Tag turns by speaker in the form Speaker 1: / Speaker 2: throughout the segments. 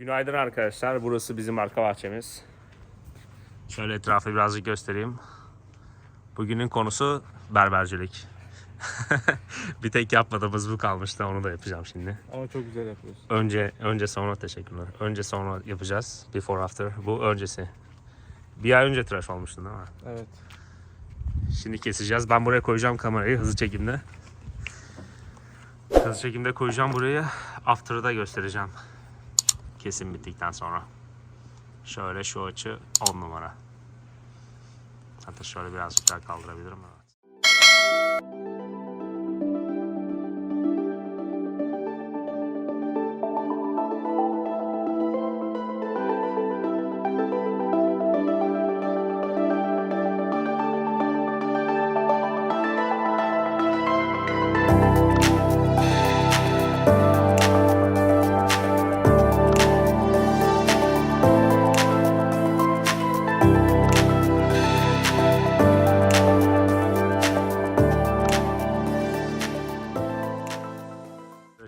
Speaker 1: Günaydın arkadaşlar. Burası bizim arka bahçemiz. Şöyle etrafı birazcık göstereyim. Bugünün konusu berbercilik. bir tek yapmadığımız bu kalmıştı. Onu da yapacağım şimdi.
Speaker 2: Ama çok güzel yapıyorsun.
Speaker 1: Önce önce sonra teşekkürler. Önce sonra yapacağız. Before after. Bu öncesi. Bir ay önce tıraş olmuştun değil mi?
Speaker 2: Evet.
Speaker 1: Şimdi keseceğiz. Ben buraya koyacağım kamerayı hızlı çekimde. Hızlı çekimde koyacağım burayı. After'da göstereceğim. Kesim bittikten sonra. Şöyle şu açı 10 numara. Hatta şöyle birazcık daha kaldırabilirim.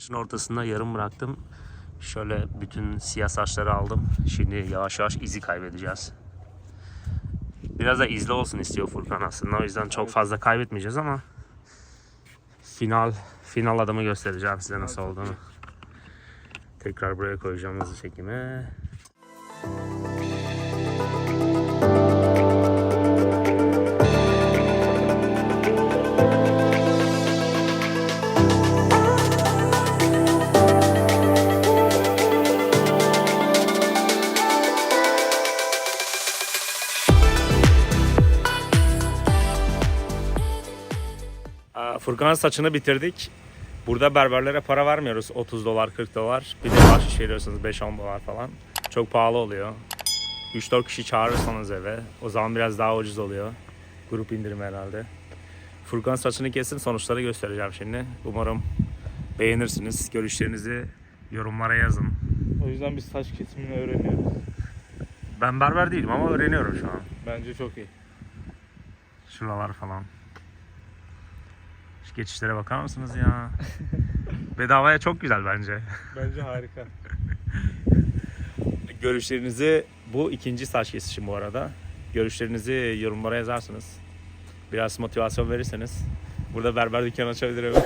Speaker 1: Tıraşın ortasında yarım bıraktım. Şöyle bütün siyah saçları aldım. Şimdi yavaş yavaş izi kaybedeceğiz. Biraz da izli olsun istiyor Furkan aslında. O yüzden çok fazla kaybetmeyeceğiz ama final final adımı göstereceğim size nasıl olduğunu. Tekrar buraya koyacağım hızlı çekimi. Aa, Furkan'ın saçını bitirdik. Burada berberlere para vermiyoruz. 30 dolar, 40 dolar. Bir de bahşiş veriyorsunuz 5-10 dolar falan. Çok pahalı oluyor. 3-4 kişi çağırırsanız eve. O zaman biraz daha ucuz oluyor. Grup indirimi herhalde. Furkan saçını kesin sonuçları göstereceğim şimdi. Umarım beğenirsiniz. Görüşlerinizi yorumlara yazın.
Speaker 2: O yüzden biz saç kesimini öğreniyoruz.
Speaker 1: Ben berber değilim ama öğreniyorum şu an.
Speaker 2: Bence çok iyi.
Speaker 1: Şuralar falan. Şu geçişlere bakar mısınız ya? Bedavaya çok güzel bence.
Speaker 2: Bence harika.
Speaker 1: Görüşlerinizi bu ikinci saç kesişim bu arada. Görüşlerinizi yorumlara yazarsınız. Biraz motivasyon verirseniz. Burada berber dükkanı açabilirim.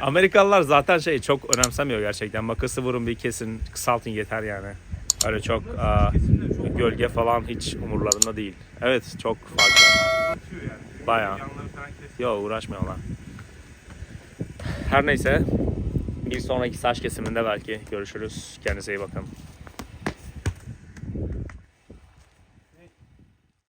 Speaker 1: Amerikalılar zaten şey çok önemsemiyor gerçekten. Makası vurun bir kesin kısaltın yeter yani. Öyle çok aa, gölge falan hiç umurlarında değil. Evet çok fazla. Bayağı. Yok uğraşmıyorlar. Her neyse bir sonraki saç kesiminde belki görüşürüz. Kendinize iyi bakın.